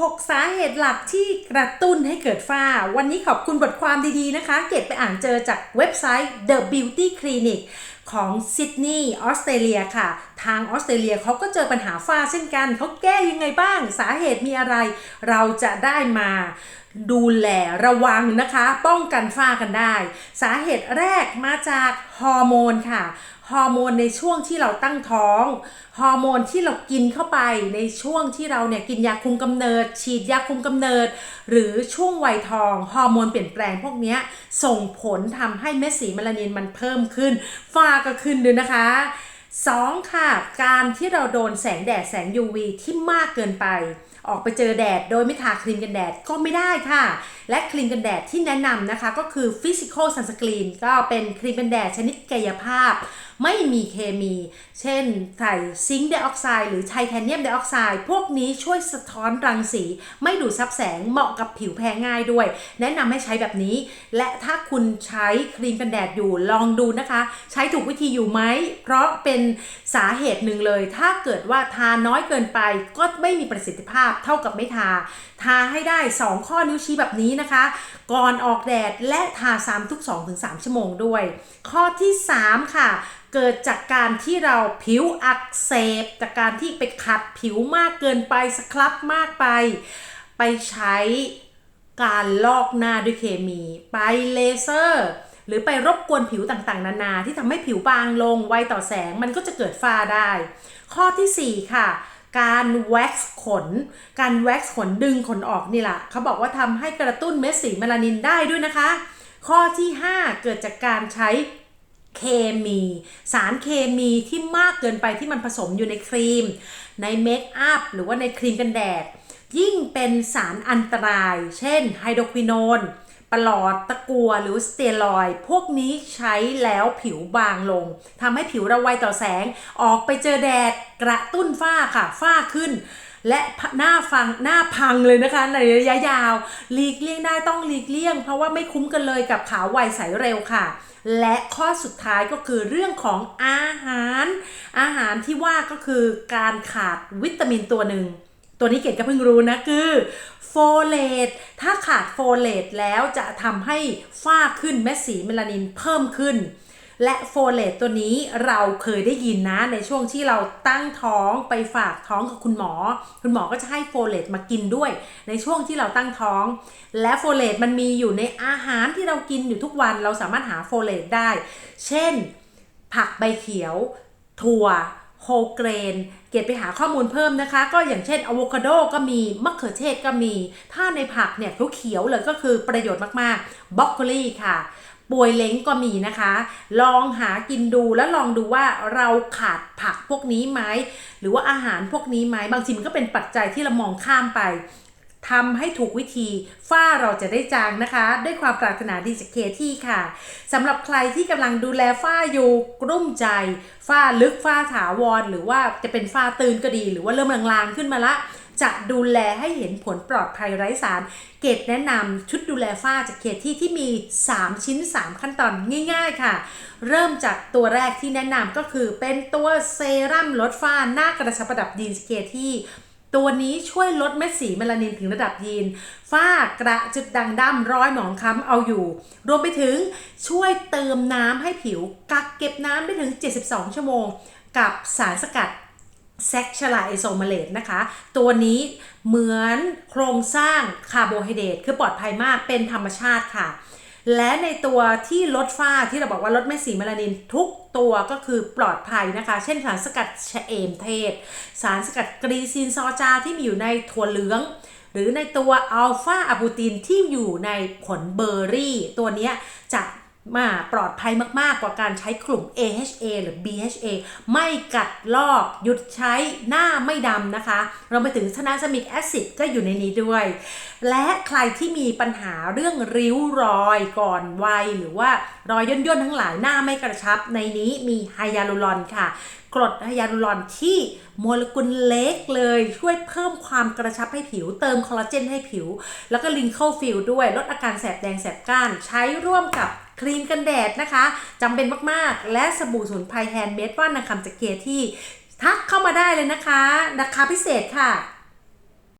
6 สาเหตุหลักที่กระตุ้นให้เกิดฝ้า วันนี้ขอบคุณบทความดีๆนะคะ เก็บไปอ่านเจอจากเว็บไซต์ The Beauty Clinic ของซิดนีย์ออสเตรเลียค่ะ ทางออสเตรเลียเขาก็เจอปัญหาฝ้าเช่นกัน เขาแก้ยังไงบ้าง สาเหตุมีอะไร เราจะได้มาดูแลระวังนะคะ ป้องกันฝ้ากันได้ สาเหตุแรกมาจากฮอร์โมนค่ะฮอร์โมนในช่วงที่เราตั้งท้อง ฮอร์โมนที่เรากินเข้าไปในช่วงที่เราเนี่ยกินยาคุมกำเนิด ฉีดยาคุมกำเนิด หรือช่วงวัยทองฮอร์โมนเปลี่ยนแปลงพวกนี้ส่งผลทำให้เม็ดสีเมลานินมันเพิ่มขึ้น ฝ้าก็ขึ้นด้วยนะคะ 2. ค่ะ การที่เราโดนแสงแดดแสง UV ที่มากเกินไป ออกไปเจอแดดโดยไม่ทาครีมกันแดดก็ไม่ได้ค่ะ และครีมกันแดดที่แนะนำนะคะก็คือ Physical Sunscreen ก็เป็นครีมกันแดดชนิดกายภาพ ไม่มีเคมี เช่นใส่ซิงค์ไดออกไซด์หรือไทเทเนียมไดออกไซด์พวกนี้ช่วยสะท้อนรังสี ไม่ดูดซับแสงเหมาะกับผิวแพ้ง่ายด้วย แนะนำให้ใช้แบบนี้ และถ้าคุณใช้ครีมกันแดดอยู่ลองดูนะคะ ใช้ถูกวิธีอยู่ไหม เพราะเป็นสาเหตุหนึ่งเลย ถ้าเกิดว่าทาน้อยเกินไปก็ไม่มีประสิทธิภาพเท่ากับไม่ทา ทาให้ได้ 2 ข้อนิ้วชี้แบบนี้นะคะ ก่อนออกแดดและทาซ้ำทุก 2-3 ชั่วโมงด้วย ข้อที่ 3 ค่ะ เกิดจากการที่เราผิวอักเสบ จากการที่ไปขัดผิวมากเกินไปสครับมากไป ไปใช้การลอกหน้าด้วยเคมี ไปเลเซอร์หรือไปรบกวนผิวต่างๆ นานาที่ทำให้ผิวบางลงไวต่อแสงมันก็จะเกิดฝ้าได้ ข้อทีสี่4 ค่ะ การแว็กซ์ขน การแว็กซ์ขนดึงขนออกนี่แหละเขาบอกว่าทำให้กระตุ้นเม็ดสีเมลานินได้ด้วยนะคะ ข้อที่ 5 เกิดจากการใช้เคมี สารเคมีที่มากเกินไปที่มันผสมอยู่ในครีม ในเมคอัพหรือว่าในครีมกันแดด ยิ่งเป็นสารอันตราย เช่นไฮโดรควินอน ปลอดตะกัวหรือสเตียรอย พวกนี้ใช้แล้วผิวบางลงทำให้ผิวราไวต่อแสง ออกไปเจอแดดกระตุ้นฝ้าค่ะ ฝ้าขึ้น และหน้าฟังหน้าพังเลยนะคะ ในระยะยาวหลีกเลี่ยงได้ต้องหลีกเลี่ยง เพราะว่าไม่คุ้มกันเลยกับขาวไวใสเร็วค่ะและข้อสุดท้ายก็คือเรื่องของอาหาร อาหารที่ว่าก็คือการขาดวิตามินตัวหนึ่ง ตัวนี้เกดก็เพิ่งรู้นะคือโฟเลตถ้าขาดโฟเลตแล้วจะทำให้ฝ้าขึ้นเม็ดสีเมลานินเพิ่มขึ้น และโฟเลตตัวนี้เราเคยได้ยินนะในช่วงที่เราตั้งท้องไปฝากท้องกับคุณหมอ คุณหมอก็จะให้โฟเลตมากินด้วย ในช่วงที่เราตั้งท้อง และโฟเลตมันมีอยู่ในอาหารที่เรากินอยู่ทุกวันเราสามารถหาโฟเลตได้ เช่น ผักใบเขียว ถั่ว โฮเกรน เกดไปหาข้อมูลเพิ่มนะคะ ก็อย่างเช่นอะโวคาโดก็มี มะเขือเทศก็มี ถ้าในผักเนี่ยเขียวๆเลยก็คือประโยชน์มากๆบล็อกโคลีค่ะป่วยเล้งก็มีนะคะ ลองหากินดูแล้วลองดูว่าเราขาดผักพวกนี้ไหมหรือว่าอาหารพวกนี้ไหมบางทีมันก็เป็นปัจจัยที่เรามองข้ามไป ทำให้ถูกวิธีฝ้าเราจะได้จางนะคะ ด้วยความปรารถนาดีจากเคที่ค่ะสำหรับใครที่กำลังดูแลฝ้าอยู่กลุ้มใจ ฝ้าลึกฝ้าถาวร หรือว่าจะเป็นฝ้าตื่นก็ดี หรือว่าเริ่มลางๆขึ้นมาละ จะดูแลให้เห็นผลปลอดภัยไร้สาร เกตแนะนำชุดดูแลฝ้าจากเคที่ที่มี 3 ชิ้น 3 ขั้นตอนง่าย ๆค่ะ เริ่มจากตัวแรกที่แนะนำก็คือเป็นตัวเซรั่มลดฝ้าหน้ากระชับประดับยีนสเคที่ ตัวนี้ช่วยลดเม็ดสีเมลานินถึงระดับยีน ฝ้ากระจุดด่างดำร้อยหมองคล้ำเอาอยู่ รวมไปถึงช่วยเติมน้ำให้ผิว กักเก็บน้ำได้ถึง 72 ชั่วโมง กับสารสกัดแซคชลาไอโซมาเลตนะคะ ตัวนี้เหมือนโครงสร้างคาร์โบไฮเดรตคือปลอดภัยมากเป็นธรรมชาติค่ะ และในตัวที่ลดฝ้าที่เราบอกว่าลดเม็ดสีเมลานินทุกตัวก็คือปลอดภัยนะคะ เช่นสารสกัดชะเอมเทศ สารสกัดกรีซินซอจาที่มีอยู่ในถั่วเหลือง หรือในตัวอัลฟาอะบูตินที่อยู่ในผลเบอร์รี่ ตัวนี้จะ มาปลอดภัยมากๆกว่าการใช้กลุ่ม AHA หรือ BHA ไม่กัดลอกหยุดใช้หน้าไม่ดำนะคะเราไปถึงทนาสมิกแอซิดก็อยู่ในนี้ด้วย และใครที่มีปัญหาเรื่องริ้วรอยก่อนวัย หรือว่ารอยย่นๆทั้งหลายหน้าไม่กระชับ ในนี้มีไฮยาลูรอนค่ะกรดไฮยาลูรอนที่โมเลกุลเล็กเลย ช่วยเพิ่มความกระชับให้ผิว เติมคอลลาเจนให้ผิว แล้วก็ลิงเคิลฟิลด้วย ลดอาการแสบแดงแสบก้าน ใช้ร่วมกับ ครีมกันแดดนะคะจำเป็นมากๆ และสบู่สมุนไพรแฮนด์เมดว่านนาคำจากเกที่ทักเข้ามาได้เลยนะคะ ราคาพิเศษค่ะ